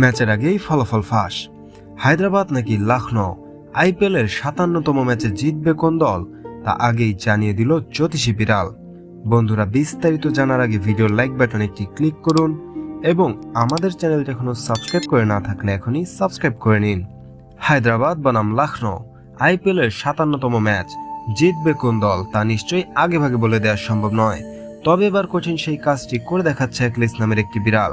ম্যাচের আগেই ফলাফল ফাঁস। হায়দ্রাবাদ নাকি লখনৌ আইপিএলের সাতান্নতম ম্যাচে জিতবে কোন দল, তা আগেই জানিয়ে দিল জ্যোতিষী বিড়াল। বন্ধুরা, বিস্তারিত জানার আগে ভিডিও লাইক বাটন একটি ক্লিক করুন এবং আমাদের চ্যানেলটি এখনও সাবস্ক্রাইব করে না থাকলে এখনই সাবস্ক্রাইব করে নিন। হায়দ্রাবাদ বনাম লখনৌ আইপিএলের সাতান্নতম ম্যাচ, জিতবে কোন দল, তা নিশ্চয়ই আগেভাগে বলে দেওয়া সম্ভব নয়। তবে এবার কঠিন সেই কাজটি করে দেখাচ্ছে একলিস নামের একটি বিড়াল।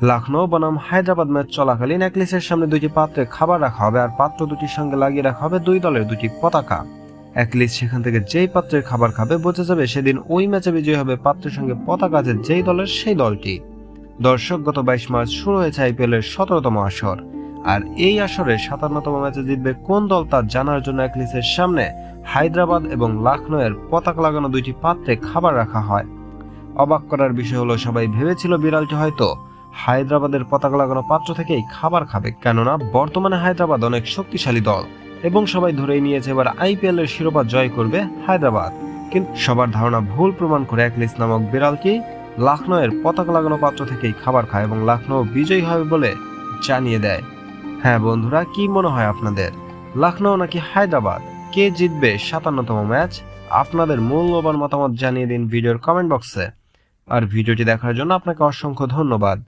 লখনৌ বনাম হায়দ্রাবাদ ম্যাচ চলাকালীন একলিসের সামনে দুটি পাত্রে খাবার রাখা হবে আর পাত্র দুটির সঙ্গে লাগিয়ে রাখা হবে দুই দলের দুটি পতাকা। একলিস সেখান থেকে যেই পাত্রের খাবার খাবে, বোঝা যাবে সেদিন ওই ম্যাচে বিজয়ী হবে পাত্রের সঙ্গে পতাকা আছে যেই দলের সেই দলটি। দর্শক, গত বাইশ মার্চ শুরু হয়েছে আইপিএল এর সতেরোতম আসর। আর এই আসরে সাতান্নতম ম্যাচে জিতবে কোন দল তা জানার জন্য একলিসের সামনে হায়দ্রাবাদ এবং লখনৌয়ের পতাকা লাগানো দুইটি পাত্রে খাবার রাখা হয়। অবাক করার বিষয় হলো, সবাই ভেবেছিল বিড়ালটি হয়তো হায়দ্রাবাদের পতাকা লাগানো পাত্র থেকেই খাবার খাবে, কেননা বর্তমানে হায়দ্রাবাদ অনেক শক্তিশালী দল এবং সবাই ধরেই নিয়েছে এবার আইপিএল এর শিরোপা জয় করবে হায়দ্রাবাদ। কিন্তু সবার ধারণা ভুল প্রমাণ করে একলিস নামক বিড়ালটি লখনৌয়ের পতাকা লাগানো পাত্র থেকেই খাবার খায় এবং লখনৌ বিজয়ী হবে বলে জানিয়ে দেয়। হ্যাঁ বন্ধুরা, কি মনে হয় আপনাদের? লখনৌ নাকি হায়দ্রাবাদ? কে জিতবে সাতান্নতম ম্যাচ? আপনাদের মূল্যবান মতামত জানিয়ে দিন ভিডিওর কমেন্ট বক্সে। আর ভিডিওটি দেখার জন্য আপনাকে অসংখ্য ধন্যবাদ।